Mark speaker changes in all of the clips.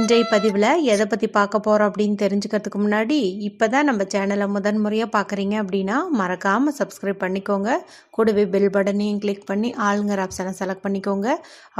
Speaker 1: இன்றைய பதிவில் எதை பற்றி பார்க்க போகிறோம் அப்படின்னு தெரிஞ்சுக்கிறதுக்கு முன்னாடி இப்போ தான் நம்ம சேனலை முதன் முறையாக பார்க்குறீங்க அப்படின்னா மறக்காமல் சப்ஸ்கிரைப் பண்ணிக்கோங்க. கூடவே பெல் பட்டனையும் கிளிக் பண்ணி ஆளுங்கிற ஆப்ஷனை செலக்ட் பண்ணிக்கோங்க.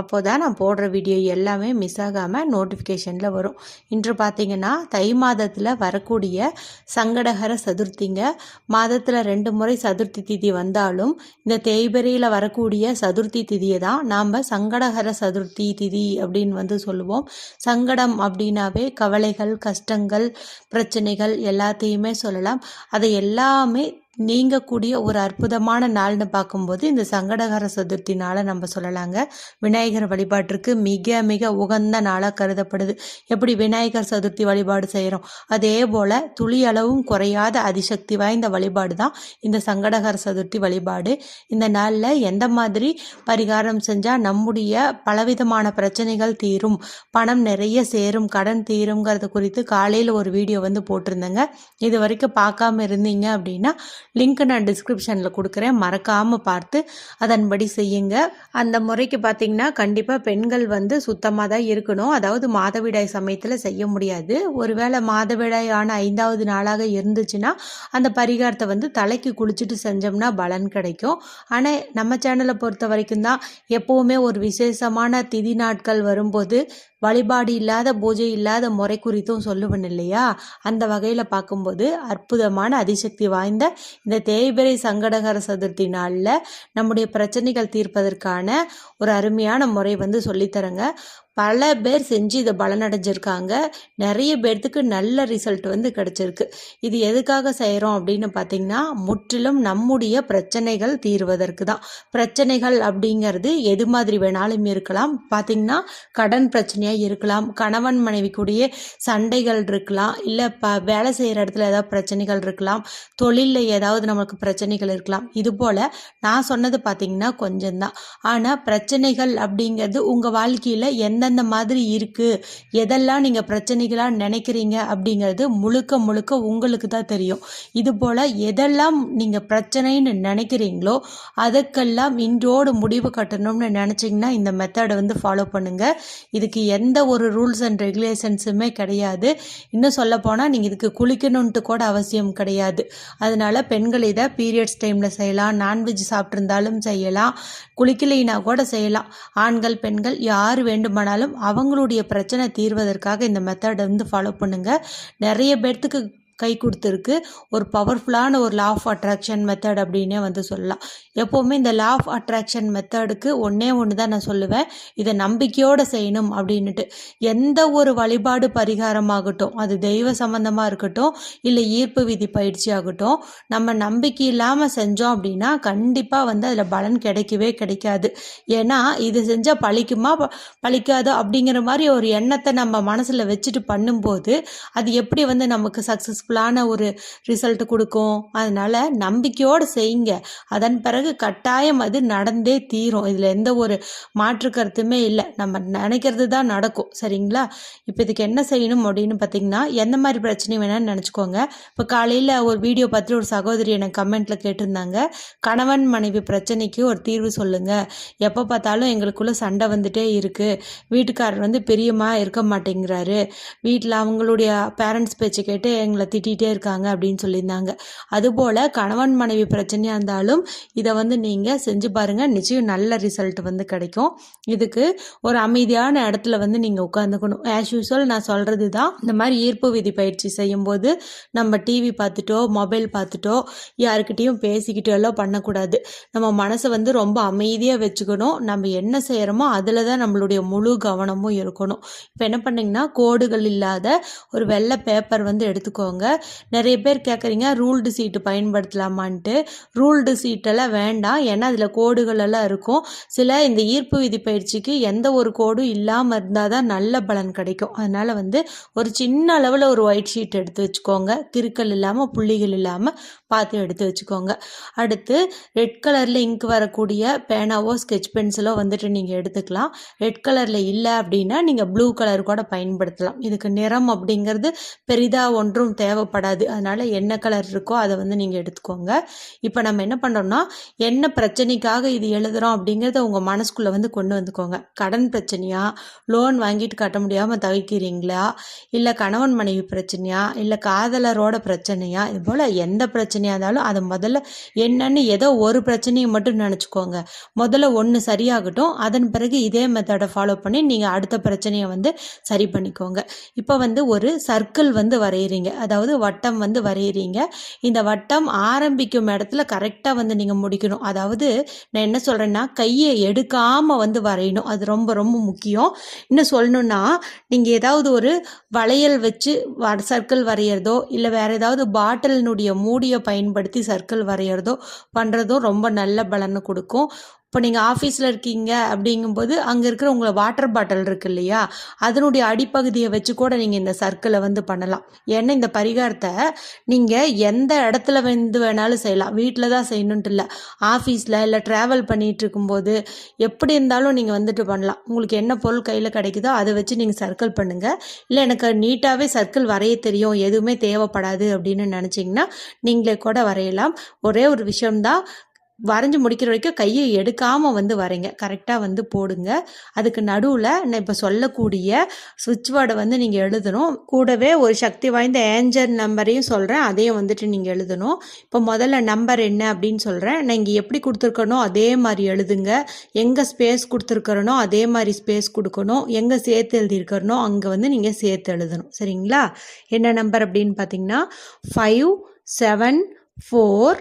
Speaker 1: அப்போ தான் நான் போடுற வீடியோ எல்லாமே மிஸ் ஆகாமல் நோட்டிஃபிகேஷனில் வரும். இன்று பார்த்தீங்கன்னா தை மாதத்தில் வரக்கூடிய சங்கடகர சதுர்த்திங்க. மாதத்தில் ரெண்டு முறை சதுர்த்தி திதி வந்தாலும் இந்த தேய்பெரியில் வரக்கூடிய சதுர்த்தி திதியை தான் நாம் சங்கடகர சதுர்த்தி திதி அப்படின்னு வந்து சொல்லுவோம். சங்கட சங்கடம் அப்படின்னாவே கவலைகள் கஷ்டங்கள் பிரச்சனைகள் எல்லாத்தையுமே சொல்லலாம். அதை எல்லாமே நீங்கக்கூடிய ஒரு அற்புதமான நாள்னு பார்க்கும்போது இந்த சங்கடகர சதுர்த்தி நாளை நம்ம சொல்லலாங்க. விநாயகர் வழிபாட்டிற்கு மிக மிக உகந்த நாளாக கருதப்படுது. எப்படி விநாயகர் சதுர்த்தி வழிபாடு செய்கிறோம் அதே போல் துளி அளவும் குறையாத அதிசக்தி வாய்ந்த வழிபாடு தான் இந்த சங்கடகர சதுர்த்தி வழிபாடு. இந்த நாளில் எந்த மாதிரி பரிகாரம் செஞ்சால் நம்முடைய பலவிதமான பிரச்சனைகள் தீரும் பணம் நிறைய சேரும் கடன் தீருங்கிறது குறித்து காலையில் ஒரு வீடியோ வந்து போட்டிருந்தேங்க. இது வரைக்கும் பார்க்காம இருந்தீங்க அப்படின்னா லிங்க் நான் டிஸ்கிரிப்ஷனில் கொடுக்குறேன். மறக்காமல் பார்த்து அதன்படி செய்யுங்க. அந்த முறைக்கு பார்த்தீங்கன்னா கண்டிப்பாக பெண்கள் வந்து சுத்தமாக தான் இருக்கணும். அதாவது மாதவிடாய் சமயத்தில் செய்ய முடியாது. ஒருவேளை மாதவிடாய் ஆன ஐந்தாவது நாளாக இருந்துச்சுன்னா அந்த பரிகாரத்தை வந்து தலைக்கு குளிச்சுட்டு செஞ்சோம்னா பலன் கிடைக்கும். ஆனால் நம்ம சேனலை பொறுத்த வரைக்கும் தான் எப்போவுமே ஒரு விசேஷமான திதி நாட்கள் வரும்போது வழிபாடு இல்லாத பூஜை இல்லாத முறை குறித்தும் சொல்லுவேன் இல்லையா? அந்த வகையில் பார்க்கும்போது அற்புதமான அதிசக்தி வாய்ந்த இந்த தேய்பிரை சங்கடகர சதுர்த்தி நாளில் நம்முடைய பிரச்சனைகள் தீர்ப்பதற்கான ஒரு அருமையான முறை வந்து சொல்லித்தரங்க. பல பேர் செஞ்சு இதை பலனடைஞ்சிருக்காங்க. நிறைய பேர்த்துக்கு நல்ல ரிசல்ட் வந்து கிடச்சிருக்கு. இது எதுக்காக செய்கிறோம் அப்படின்னு பார்த்தீங்கன்னா முற்றிலும் நம்முடைய பிரச்சனைகள் தீர்வதற்கு தான். பிரச்சனைகள் அப்படிங்கிறது எது மாதிரி வேணாலும் இருக்கலாம். பார்த்தீங்கன்னா கடன் பிரச்சனையாக இருக்கலாம். கணவன் மனைவிக்குடைய சண்டைகள் இருக்கலாம். இல்லை ப வேலை செய்கிற இடத்துல ஏதாவது பிரச்சனைகள் இருக்கலாம். தொழிலில் ஏதாவது நமக்கு பிரச்சனைகள் இருக்கலாம். இது போல் நான் சொன்னது பார்த்தீங்கன்னா கொஞ்சம்தான். ஆனால் பிரச்சனைகள் அப்படிங்கிறது உங்கள் வாழ்க்கையில் எந்த எந்தெந்த மாதிரி இருக்குது எதெல்லாம் நீங்கள் பிரச்சனைகளாக நினைக்கிறீங்க அப்படிங்கிறது முழுக்க முழுக்க உங்களுக்கு தான் தெரியும். இது போல் எதெல்லாம் நீங்கள் பிரச்சனைன்னு நினைக்கிறீங்களோ அதுக்கெல்லாம் இன்றோடு முடிவு கட்டணும்னு நினச்சிங்கன்னா இந்த மெத்தடை வந்து ஃபாலோ பண்ணுங்கள் இதுக்கு எந்த ஒரு ரூல்ஸ் அண்ட் ரெகுலேஷன்ஸுமே கிடையாது. இன்னும் சொல்ல போனால் நீங்கள் இதுக்கு குளிக்கணுன்ட்டு கூட அவசியம் கிடையாது. அதனால் பெண்கள் இதை பீரியட்ஸ் டைமில் செய்யலாம். நான்வெஜ் சாப்பிட்ருந்தாலும் செய்யலாம். குளிக்கலைனா கூட செய்யலாம். ஆண்கள் பெண்கள் யார் வேண்டுமானாலும் இருந்தாலும் அவங்களுடைய பிரச்சனை தீர்வதற்காக இந்த மெத்தட் வந்து ஃபாலோ பண்ணுங்கள் நிறைய பேர்த்துக்கு கை கொடுத்துருக்கு. ஒரு பவர்ஃபுல்லான ஒரு லா ஆஃப் அட்ராக்ஷன் மெத்தட் அப்படின்னே வந்து சொல்லலாம். எப்போவுமே இந்த லா ஆஃப் அட்ராக்ஷன் மெத்தடுக்கு ஒன்றே ஒன்று தான் நான் சொல்லுவேன். இதை நம்பிக்கையோடு செய்யணும் அப்படின்ட்டு எந்த ஒரு வழிபாடு பரிகாரமாகட்டும் அது தெய்வ சம்மந்தமாக இருக்கட்டும் இல்லை ஈர்ப்பு விதி பயிற்சி ஆகட்டும் நம்ம நம்பிக்கை இல்லாமல் செஞ்சோம் அப்படின்னா கண்டிப்பாக வந்து அதில் பலன் கிடைக்கவே கிடைக்காது. ஏன்னா இது செஞ்சால் பழிக்குமா பழிக்காதோ அப்படிங்கிற மாதிரி ஒரு எண்ணத்தை நம்ம மனசில் வச்சுட்டு பண்ணும்போது அது எப்படி வந்து நமக்கு சக்ஸஸ் சக்ஸஸ்ஃபுல்லான ஒரு ரிசல்ட் கொடுக்கும். அதனால் நம்பிக்கையோடு செய்யுங்க. அதன் பிறகு கட்டாயம் அது நடந்தே தீரும். இதில் எந்த ஒரு மாற்று கருத்துமே இல்லை. நம்ம நினைக்கிறது தான் நடக்கும். சரிங்களா? இப்போ இதுக்கு என்ன செய்யணும் அப்படின்னு பார்த்தீங்கன்னா எந்த மாதிரி பிரச்சனை வேணாம்னு நினச்சிக்கோங்க. இப்போ காலையில் ஒரு வீடியோ பார்த்துட்டு ஒரு சகோதரி எனக்கு கமெண்ட்டில் கேட்டிருந்தாங்க. கணவன் மனைவி பிரச்சனைக்கு ஒரு தீர்வு சொல்லுங்கள் எப்போ பார்த்தாலும் எங்களுக்குள்ளே சண்டை வந்துட்டே இருக்குது வீட்டுக்காரர் வந்து பெரியமாக இருக்க மாட்டேங்கிறாரு. வீட்டில் அவங்களுடைய பேரண்ட்ஸ் பேச்சு கேட்டு எங்களை திட்டிகிட்டே இருக்காங்க அப்படின்னு சொல்லியிருந்தாங்க. அதுபோல் கணவன் மனைவி பிரச்சனையாக இருந்தாலும் இதை வந்து நீங்கள் செஞ்சு பாருங்கள் நிச்சயம் நல்ல ரிசல்ட் வந்து கிடைக்கும். இதுக்கு ஒரு அமைதியான இடத்துல வந்து நீங்கள் உட்காந்துக்கணும் ஆஸ் யூஸ்வல் நான் சொல்கிறது தான். இந்த மாதிரி ஈர்ப்பு விதி பயிற்சி செய்யும்போது நம்ம டிவி பார்த்துட்டோ மொபைல் பார்த்துட்டோ யாருக்கிட்டேயும் பேசிக்கிட்டோ எல்லாம் பண்ணக்கூடாது. நம்ம மனசை வந்து ரொம்ப அமைதியாக வச்சுக்கணும். நம்ம என்ன செய்கிறோமோ அதில் தான் நம்மளுடைய முழு கவனமும் இருக்கணும். இப்போ என்ன பண்ணிங்கன்னா கோடுகள் இல்லாத ஒரு வெள்ளை பேப்பர் வந்து எடுத்துக்கோங்க. நிறைய பேர் கேட்குறீங்க ரூல்டு சீட்டு பயன்படுத்தலாமான்ட்டு. ரூல்டு சீட்டெல்லாம் வேண்டாம். ஏன்னா அதில் கோடுகள் எல்லாம் இருக்கும். சில இந்த ஈர்ப்பு விதி பயிற்சிக்கு எந்த ஒரு கோடும் இல்லாமல் இருந்தால் தான் நல்ல பலன் கிடைக்கும். அதனால் வந்து ஒரு சின்ன அளவில் ஒரு ஒயிட் ஷீட் எடுத்து வச்சுக்கோங்க. கிருக்கல் இல்லாமல் புள்ளிகள் இல்லாமல் பார்த்து எடுத்து வச்சுக்கோங்க. அடுத்து ரெட் கலரில் இங்க் வரக்கூடிய பேனாவோ ஸ்கெச் பென்சிலோ வந்துட்டு நீங்கள் எடுத்துக்கலாம். ரெட் கலரில் இல்லை அப்படின்னா நீங்கள் ப்ளூ கலர் கூட பயன்படுத்தலாம். இதுக்கு நிறம் அப்படிங்கிறது பெரிதாக ஒன்றும் தேவை தேவைப்படாது. அதனால் என்ன கலர் இருக்கோ அதை வந்து நீங்கள் எடுத்துக்கோங்க. இப்போ நம்ம என்ன பண்ணுறோம்னா என்ன பிரச்சனைக்காக இது எழுதுகிறோம் அப்படிங்கிறத உங்கள் மனசுக்குள்ளே வந்து கொண்டு வந்துக்கோங்க. கடன் பிரச்சனையா? லோன் வாங்கிட்டு கட்ட முடியாமல் தவிக்கிறீங்களா? இல்லை கணவன் மனைவி பிரச்சனையா? இல்லை காதலரோட பிரச்சனையா? இது போல் எந்த பிரச்சனையாக இருந்தாலும் அதை முதல்ல என்னன்னு ஏதோ ஒரு பிரச்சனையை மட்டும் நினச்சிக்கோங்க. முதல்ல ஒன்று சரியாகட்டும். அதன் பிறகு இதே மெத்தடை ஃபாலோ பண்ணி நீங்கள் அடுத்த பிரச்சனையை வந்து சரி பண்ணிக்கோங்க. இப்போ வந்து ஒரு சர்க்கிள் வந்து வரைகிறீங்க அதாவது வட்டம் வந்து வரைகிறீங்க இந்த வட்டம் ஆரம்பிக்கும் இடத்துல கரெக்டாக வந்து நீங்கள் முடிக்கணும். அதாவது நான் என்ன சொல்கிறேன்னா கையை எடுக்காமல் வந்து வரையணும். அது ரொம்ப ரொம்ப முக்கியம். இன்னும் சொல்லணுன்னா நீங்கள் ஏதாவது ஒரு வளையல் வச்சு சர்க்கிள் வரைகிறதோ இல்லை வேறு ஏதாவது பாட்டிலினுடைய மூடியை பயன்படுத்தி சர்க்கிள் வரைகிறதோ பண்ணுறதும் ரொம்ப நல்ல பலனை கொடுக்கும். இப்போ நீங்கள் ஆஃபீஸில் இருக்கீங்க அப்படிங்கும்போது அங்கே இருக்கிற உங்களை வாட்டர் பாட்டில் இருக்கு இல்லையா? அதனுடைய அடிப்பகுதியை வச்சு கூட நீங்கள் இந்த சர்க்கிளை வந்து பண்ணலாம். ஏன்னா இந்த பரிகாரத்தை நீங்கள் எந்த இடத்துல வந்து வேணாலும் செய்யலாம். வீட்டில் தான் செய்யணுன்ட்டு இல்லை. ஆஃபீஸில் இல்லை ட்ராவல் பண்ணிகிட்டு இருக்கும்போது எப்படி இருந்தாலும் நீங்கள் வந்துட்டு பண்ணலாம். உங்களுக்கு என்ன பொருள் கையில் கிடைக்குதோ அதை வச்சு நீங்கள் சர்க்கிள் பண்ணுங்கள் இல்லை எனக்கு நீட்டாகவே சர்க்கிள் வரைய தெரியும். எதுவுமே தேவைப்படாது அப்படின்னு நினச்சிங்கன்னா நீங்களே கூட வரையலாம். ஒரே ஒரு விஷயம்தான் வரைஞ்சி முடிக்கிற வரைக்கும் கையை எடுக்காமல் வந்து வரைங்க. கரெக்டாக வந்து போடுங்க. அதுக்கு நடுவில் நான் இப்போ சொல்லக்கூடிய சுவிட்ச் வேர்டை வந்து நீங்கள் எழுதணும். கூடவே ஒரு சக்தி வாய்ந்த ஏஞ்சல் நம்பரையும் சொல்கிறேன் அதையும் வந்துட்டு நீங்கள் எழுதணும். இப்போ முதல்ல நம்பர் என்ன அப்படின்னு சொல்கிறேன் நான் இங்கே எப்படி கொடுத்துருக்கணும் அதே மாதிரி எழுதுங்க. எங்கே ஸ்பேஸ் கொடுத்துருக்கறனோ அதே மாதிரி ஸ்பேஸ் கொடுக்கணும். எங்கே சேர்த்து எழுதியிருக்கிறனோ அங்கே வந்து நீங்கள் சேர்த்து எழுதணும். சரிங்களா? என்ன நம்பர் அப்படின்னு பார்த்தீங்கன்னா ஃபைவ் செவன் ஃபோர்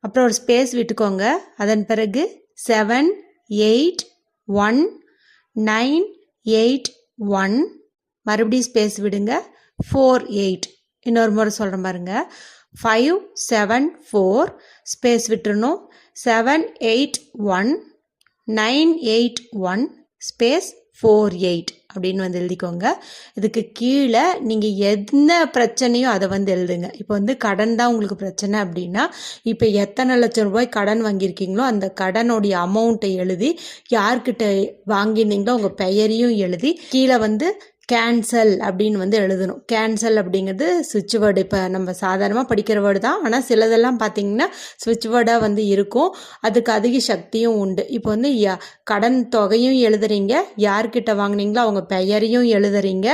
Speaker 1: அப்புறம் ஒரு ஸ்பேஸ் விட்டுக்கோங்க. அதன் பிறகு seven eight one nine eight one மறுபடியும் ஸ்பேஸ் விடுங்க. ஃபோர் எயிட் இன்னொரு முறை சொல்கிறேன் பாருங்க. ஃபைவ் செவன் ஃபோர் ஸ்பேஸ் விட்டுறணும். Seven eight one nine eight one space four eight அப்படின்னு வந்து எழுதிக்கோங்க. இதுக்கு கீழே நீங்கள் என்ன பிரச்சனையோ அதை வந்து எழுதுங்க. இப்போ வந்து கடன் தான் உங்களுக்கு பிரச்சனை அப்படின்னா இப்போ எத்தனை லட்சம் ரூபாய் கடன் வாங்கியிருக்கீங்களோ அந்த கடனுடைய அமௌண்ட்டை எழுதி யார்கிட்ட வாங்கியிருந்தீங்களோ உங்கள் பெயரையும் எழுதி கீழே வந்து கேன்சல் அப்படின்னு வந்து எழுதணும். கேன்சல் அப்படிங்கிறது சுவிட்ச் வேர்டு இப்போ நம்ம சாதாரணமாக படிக்கிற வேர்டு தான். ஆனால் சிலதெல்லாம் பார்த்தீங்கன்னா சுவிட்ச் வேர்டாக வந்து இருக்கும். அதுக்கு அதிக சக்தியும் உண்டு. இப்போ வந்து கடன் தொகையும் எழுதுறீங்க. யார்கிட்ட வாங்கினீங்களோ அவங்க பெயரையும் எழுதுறீங்க.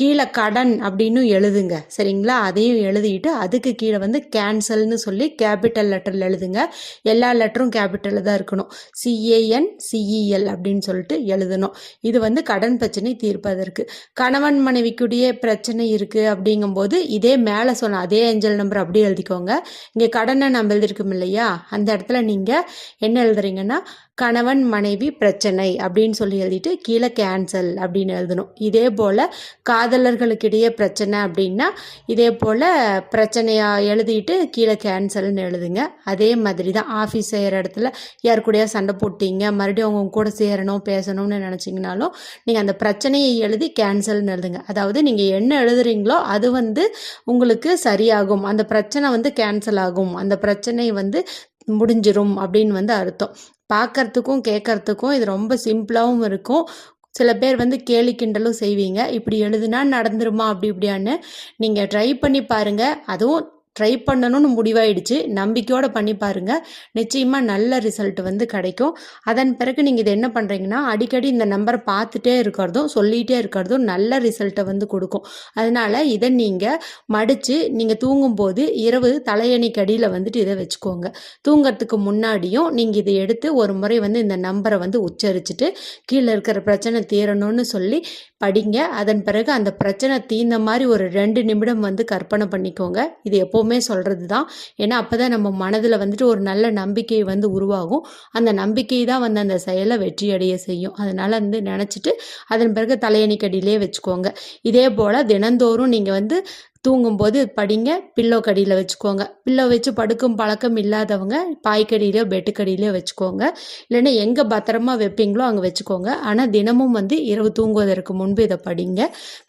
Speaker 1: கீழே கடன் அப்படின்னு எழுதுங்க. சரிங்களா? அதையும் எழுதிட்டு அதுக்கு கீழே வந்து கேன்சல்னு சொல்லி கேபிட்டல் லெட்டரில் எழுதுங்க. எல்லா லெட்டரும் கேபிட்டலில் தான் இருக்கணும். சிஏஎன் சிஇஎல் அப்படின்னு சொல்லிட்டு எழுதணும். இது வந்து கடன் பிரச்சனை தீர்ப்பதற்கு. கணவன் மனைவிக்குடியே பிரச்சனை இருக்குது அப்படிங்கும்போது இதே மேலே சொன்ன அதே ஏஞ்சல் நம்பர் அப்படியே எழுதிக்கோங்க. இங்கே கடனை நம்ம எழுதிருக்கோம் இல்லையா? அந்த இடத்துல நீங்கள் என்ன எழுதுறீங்கன்னா கணவன் மனைவி பிரச்சனை அப்படின்னு சொல்லி எழுதிட்டு கீழே கேன்சல் அப்படின்னு எழுதணும். இதே போல் காதலர்களுக்கிடையே பிரச்சனை அப்படின்னா இதே போல் பிரச்சனையாக எழுதிட்டு கீழே கேன்சல்னு எழுதுங்க. அதே மாதிரி தான் ஆஃபீஸ் செய்கிற இடத்துல யார் கூடயா சண்டை போட்டீங்க மறுபடியும் அவங்க கூட சேரணும் பேசணும்னு நினச்சிங்கனாலும் நீங்கள் அந்த பிரச்சனையை எழுதி கேன்சல்னு எழுதுங்க. அதாவது நீங்கள் என்ன எழுதுறீங்களோ அது வந்து உங்களுக்கு சரியாகும். அந்த பிரச்சனை வந்து கேன்சல் ஆகும். அந்த பிரச்சனை வந்து முடிஞ்சிரும் அப்படின்னு வந்து அர்த்தம். பார்க்கறதுக்கும் கேட்கறதுக்கும் இது ரொம்ப சிம்பிளாகவும் இருக்கும். சில பேர் வந்து கேலி கிண்டலும் செய்வீங்க. இப்படி எழுதுனா நடந்துருமா அப்படி இப்படியான்னு நீங்கள் ட்ரை பண்ணி பாருங்கள் அதுவும் ட்ரை பண்ணணும்னு முடிவாயிடுச்சு. நம்பிக்கையோடு பண்ணி பாருங்கள் நிச்சயமாக நல்ல ரிசல்ட் வந்து கிடைக்கும். அதன் பிறகு நீங்கள் இதை என்ன பண்ணுறீங்கன்னா அடிக்கடி இந்த நம்பரை பார்த்துட்டே இருக்கிறதும் சொல்லிகிட்டே இருக்கிறதும் நல்ல ரிசல்ட்டை வந்து கொடுக்கும். அதனால் இதை நீங்கள் மடித்து நீங்கள் தூங்கும்போது இரவு தலையணிக்கு அடியில் வந்துட்டு இதை வச்சுக்கோங்க. தூங்கிறதுக்கு முன்னாடியும் நீங்கள் இதை எடுத்து ஒரு முறை வந்து இந்த நம்பரை வந்து உச்சரிச்சுட்டு கீழே இருக்கிற பிரச்சனை தீரணும்னு சொல்லி படிங்க. அதன் பிறகு அந்த பிரச்சனை தீர்ந்த மாதிரி ஒரு ரெண்டு நிமிடம் வந்து கற்பனை பண்ணிக்கோங்க. இது எப்போவுமே சொல்கிறது தான் ஏன்னா அப்போ தான் நம்ம மனதில் வந்துட்டு ஒரு நல்ல நம்பிக்கை வந்து உருவாகும். அந்த நம்பிக்கை தான் வந்து அந்த செயலை வெற்றியடைய செய்யும். அதனால் வந்து நினச்சிட்டு அதன் பிறகு தலையணிக்கடியிலே வச்சுக்கோங்க. இதே போல் தினந்தோறும் நீங்கள் வந்து தூங்கும்போது படிங்க பில்லோ கடியில் வச்சுக்கோங்க. பில்லோ வச்சு படுக்கும் பழக்கம் இல்லாதவங்க பாய்க்கடியிலையோ பெட்டுக்கடியிலையோ வச்சுக்கோங்க. இல்லைன்னா எங்கே பத்திரமா வைப்பீங்களோ அங்கே வச்சுக்கோங்க. ஆனால் தினமும் வந்து இரவு தூங்குவதற்கு முன்பு இதை படிங்க.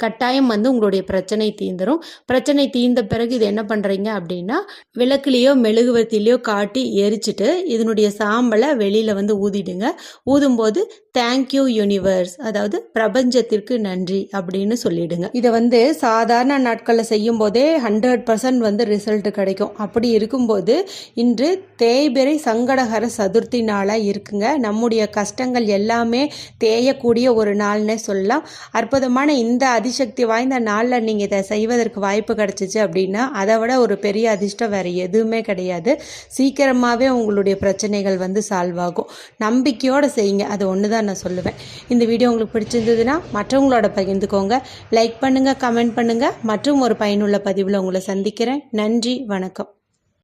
Speaker 1: கட்டாயம் வந்து உங்களுடைய பிரச்சனை தீந்துடும் பிரச்சனை தீர்ந்த பிறகு இது என்ன பண்ணுறீங்க அப்படின்னா விளக்குலேயோ மெழுகுவத்திலையோ காட்டி எரிச்சிட்டு இதனுடைய சாம்பலை வெளியில் வந்து ஊதிடுங்க. ஊதும்போது தேங்க்யூ யூனிவர்ஸ் அதாவது பிரபஞ்சத்திற்கு நன்றி அப்படின்னு சொல்லிடுங்க. இதை வந்து சாதாரண நாட்களில் செய்யும் போதே ஹண்ட்ரட் பர்சன்ட் வந்து ரிசல்ட் கிடைக்கும். அப்படி இருக்கும்போது இன்று தேய்பெறை சங்கடகர சதுர்த்தி நாளாக இருக்குங்க. நம்முடைய கஷ்டங்கள் எல்லாமே தேயக்கூடிய ஒரு நாள்னே சொல்லலாம். அற்புதமான இந்த அதிசக்தி வாய்ந்த நாளில் நீங்கள் இதை செய்வதற்கு வாய்ப்பு கிடைச்சிச்சு அப்படின்னா அதை விட ஒரு பெரிய அதிர்ஷ்டம் வேறு எதுவுமே கிடையாது. சீக்கிரமாகவே உங்களுடைய பிரச்சனைகள் வந்து சால்வ் ஆகும். நம்பிக்கையோடு செய்யுங்க. அது ஒன்று தான் நான் சொல்லுவேன். இந்த வீடியோ உங்களுக்கு பிடிச்சிருந்ததுன்னா மற்றவங்களோட பகிர்ந்துக்கோங்க. லைக் பண்ணுங்கள் கமெண்ட் பண்ணுங்கள் மற்றும் ஒரு பயனுள்ள பதிவில் உங்களை சந்திக்கிறேன். நன்றி வணக்கம்.